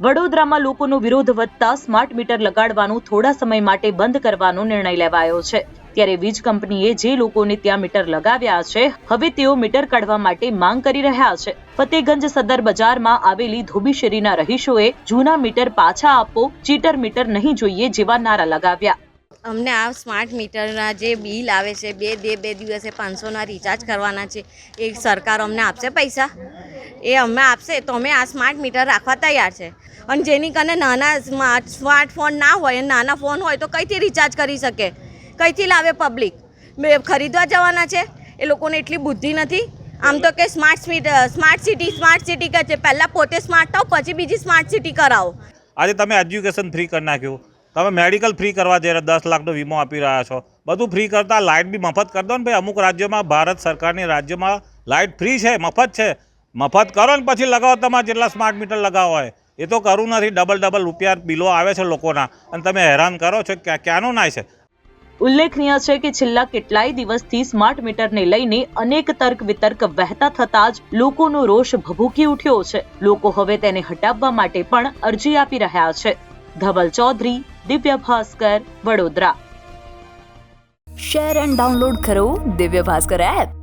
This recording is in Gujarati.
વડોદરામાં લોકોનો વિરોધ વધતા સ્માર્ટ મીટર લગાડવાનું થોડા સમય માટે બંધ કરવાનો નિર્ણય લેવાયો છે. ત્યારે વીજ કંપનીએ જે લોકોને ત્યાં મીટર લગાવ્યા છે, હવે તેઓ મીટર કાઢવા માટે માંગ કરી રહ્યા છે. ફતેગંજ સદર બજારમાં આવેલી ધોબીશેરીના રહીશોએ જૂના મીટર પાછા આપો, ચીટર મીટર નહીં જોઈએ જેવા નારા લગાવ્યા. અમને આ સ્માર્ટ મીટરના જે બિલ આવે છે, બે બે બે દિવસે પાંચસોના રિચાર્જ કરવાના છે. એ સરકાર અમને આપશે પૈસા? એ અમે આપશે તો અમે આ સ્માર્ટ મીટર રાખવા તૈયાર છે. અને જેની કને નાના સ્માર્ટ સ્માર્ટફોન ના હોય નાના ફોન હોય તો કઈથી રિચાર્જ કરી શકે? કઈથી લાવે પબ્લિક ખરીદવા જવાના છે. એ લોકોને એટલી બુદ્ધિ નથી. આમ તો કે smart smart city smart city કહે છે. પહેલાં પોતે સ્માર્ટ થાવ પછી બીજી સ્માર્ટ સિટી કરાવો. આજે તમે એજ્યુકેશન ફ્રી કરી નાખ્યું. તમે મેડિકલ ફ્રી કરવા જઈ રહ્યા, દસ લાખનો વીમો આપી રહ્યા છો. બધું ફ્રી કરતાં લાઇટ બી મફત કરી દો ને ભાઈ. અમુક રાજ્યોમાં, ભારત સરકારની રાજ્યમાં લાઇટ ફ્રી છે, મફત છે. મફત કરો ને પછી લગાવો તમારે જેટલા સ્માર્ટ મીટર લગાવો હોય. એ તો કરવું નથી. ડબલ ડબલ રૂપિયા બિલો આવે છે લોકોના. અને તમે હેરાન કરો છો ક્યાંનું નાય છે? ઉલ્લેખનીય છે કે છેલ્લા કેટલાય દિવસથી સ્માર્ટ મીટરને લઈને અનેક તર્ક વિતર્ક વહેતા થતા જ લોકોનો રોષ ભભૂકી ઉઠ્યો છે. લોકો હવે તેને હટાવવા માટે પણ અરજી આપી રહ્યા છે. Dhaval Chaudhary Divya Bhaskar Vadodara. Share and download કરો દિવ્ય ભાસ્કર એપ